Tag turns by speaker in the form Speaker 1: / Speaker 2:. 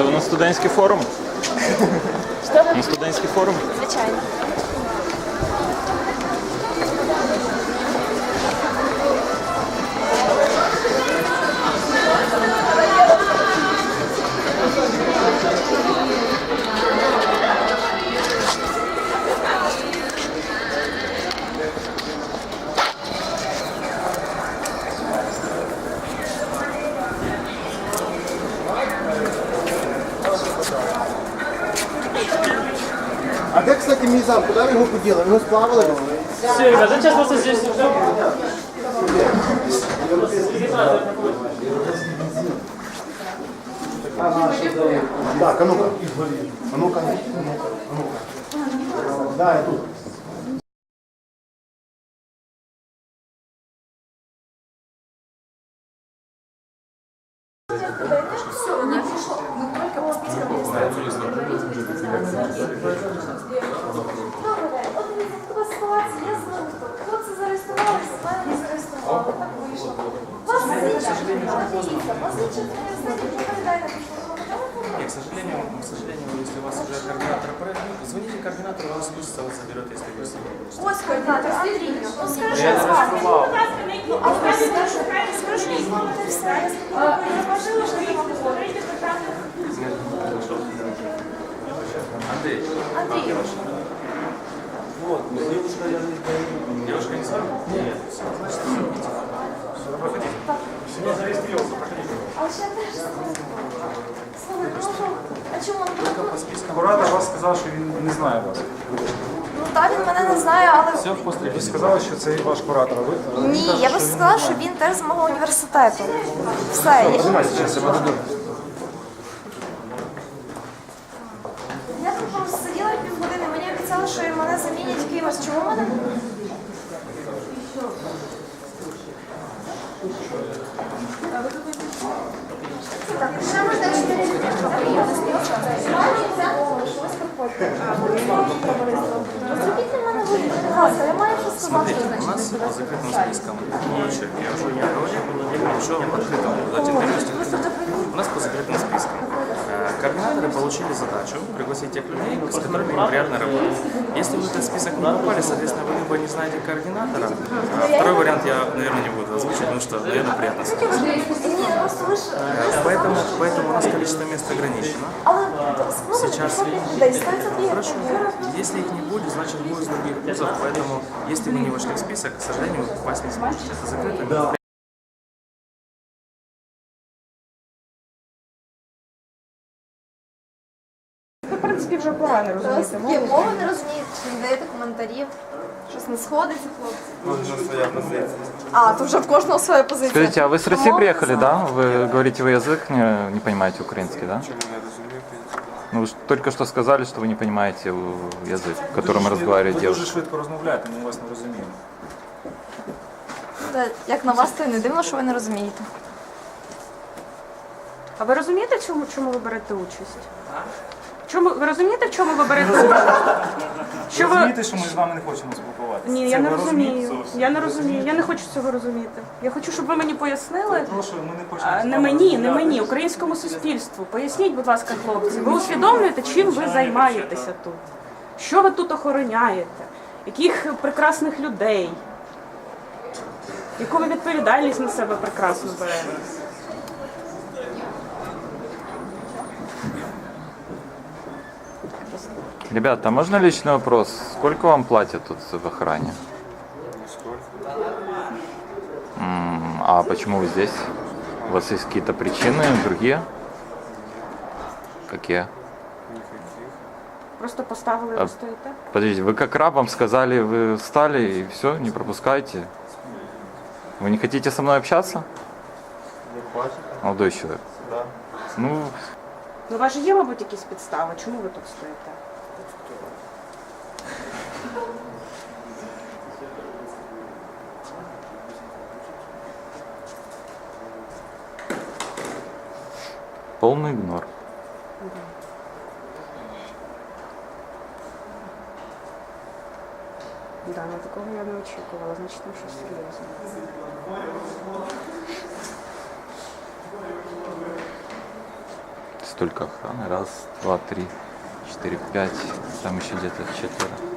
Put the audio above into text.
Speaker 1: Це воно студентський форум?
Speaker 2: Що ви?
Speaker 1: На студентський форум?
Speaker 2: Звичайно.
Speaker 3: А де, кстати, мій зам? Куди ви його поділи? Ви його сплавили?
Speaker 4: Все, ребята, сейчас просто здесь все.
Speaker 3: Так, ну-ка. А ну-ка. А ну-ка. А ну-ка. Да, я тут.
Speaker 2: Добре, от дивіться, така ситуація, я знаю, хто це зареєструвалися, мене не зареєстрували, так вийшло. Вас зичать, дивіться, вас зичать університет, не передайте
Speaker 5: Нет, к сожалению, к сожалению, если у вас уже координатор проект, ну, звоните координатору, он спустится, вот заберет, если вы с ним будете.
Speaker 2: Ось координатор, Андрій, ну скажи,
Speaker 5: Я
Speaker 2: що
Speaker 5: не
Speaker 2: з вами.
Speaker 5: розкривав.
Speaker 2: Ну, а ви скажу, скажу, і з вами не все, я спокійно, я важливо, що я вам говорю.
Speaker 5: Андрей,
Speaker 2: Андрій,
Speaker 5: вот, девушка, я не Девушка не с вами? Нет. Значит,
Speaker 2: а ще теж Слухай, ну, а чому?
Speaker 5: По спискам.
Speaker 6: Куратор вас сказав, що він не знає вас.
Speaker 2: Ну так, він мене не знає, але
Speaker 6: Ви сказали, що це ваш куратор. а ви
Speaker 2: ні, я би сказала, що він теж з мого університету. Все, я,
Speaker 6: зараз я веду.
Speaker 2: я тут просто сиділа півгодини, мені обіцяли, що мене замінять кимось. Чому мене? Так, ще можна чотири Зробіть для мене вибір, будь ласка, я маю що сказати.
Speaker 5: Смотрите, у нас по закрытым спискам лучше, я уже не говорил, еще в открытом, давайте интервью. У нас по закрытым спискам. Координаторы получили задачу пригласить тех людей, с которыми им приятно работать. Если вы этот список не попали, соответственно, вы либо не знаете координатора. а Второй вариант я, наверное, не буду озвучивать, потому что, наверное, приятно. Э, Поэтому, поэтому у нас количество мест ограничено.
Speaker 2: Ну,
Speaker 5: Сейчас Хорошо. Если их не будет, значит будет из других вузов. Поэтому, если вы не вошли в список, к сожалению, вы попасть не сможете. Это закрытое
Speaker 7: принципі, вже погано розумієте.
Speaker 2: Є мови не розуміють, чи не даєте коментарів. Щось не сходиться, хлопці. А, то вже в кожного своя позиція.
Speaker 1: Скажите, а вы с России
Speaker 2: Мови
Speaker 1: приехали,
Speaker 2: не
Speaker 1: да?
Speaker 2: знаю.
Speaker 1: Вы говорите, вы язык не, не понимаете украинский, да? Ну, вы ж только что сказали, что вы не понимаете э, язык, которым разговаривает
Speaker 6: Ви дуже
Speaker 1: девушка.
Speaker 6: швидко розмовляєте, ми вас не розуміємо.
Speaker 2: Та, Як на вас, то й не дивно, що ви не розумієте.
Speaker 7: А ви розумієте, чому, чому ви берете участь? Чому ви розумієте, в чому ви берете участь? Що ви
Speaker 6: Розумієте, що ми з вами не хочемо спілкуватися?
Speaker 7: ні,
Speaker 6: Це
Speaker 7: я не
Speaker 6: ви розумієте
Speaker 7: розумію.
Speaker 6: зовсім?
Speaker 7: Я не розумію. Я не хочу цього розуміти. Я хочу, щоб ви мені пояснили.
Speaker 6: Прошу, ми не хочемо.
Speaker 7: а,
Speaker 6: з
Speaker 7: Не
Speaker 6: вами
Speaker 7: мені, не
Speaker 6: розмовляти.
Speaker 7: мені, українському суспільству. Поясніть, будь ласка, хлопці, ви усвідомлюєте, чим ви займаєтеся тут? Що ви тут охороняєте? Яких прекрасних людей? Яку ви відповідальність на себе прекрасно берете?
Speaker 1: Ребята, а можно личный вопрос? Сколько вам платят тут в охране? М, А почему вы здесь? У вас есть какие-то причины, другие? Какие?
Speaker 7: Просто поставили,
Speaker 1: А-
Speaker 7: ви стоїте?
Speaker 1: Подождите, вы как раб, вам сказали, вы встали и все, не пропускайте. Вы не хотите со мной общаться? Молодой человек. Ну,
Speaker 7: Ну, у вас же є, мабуть, якісь підстави. Чому ви тут стоїте?
Speaker 1: полный игнор.
Speaker 7: Да, ну такого я не очікувала, значить там щось серйозне.
Speaker 1: Только охрана. Раз, два, три, четыре, пять. Там еще где-то четверо.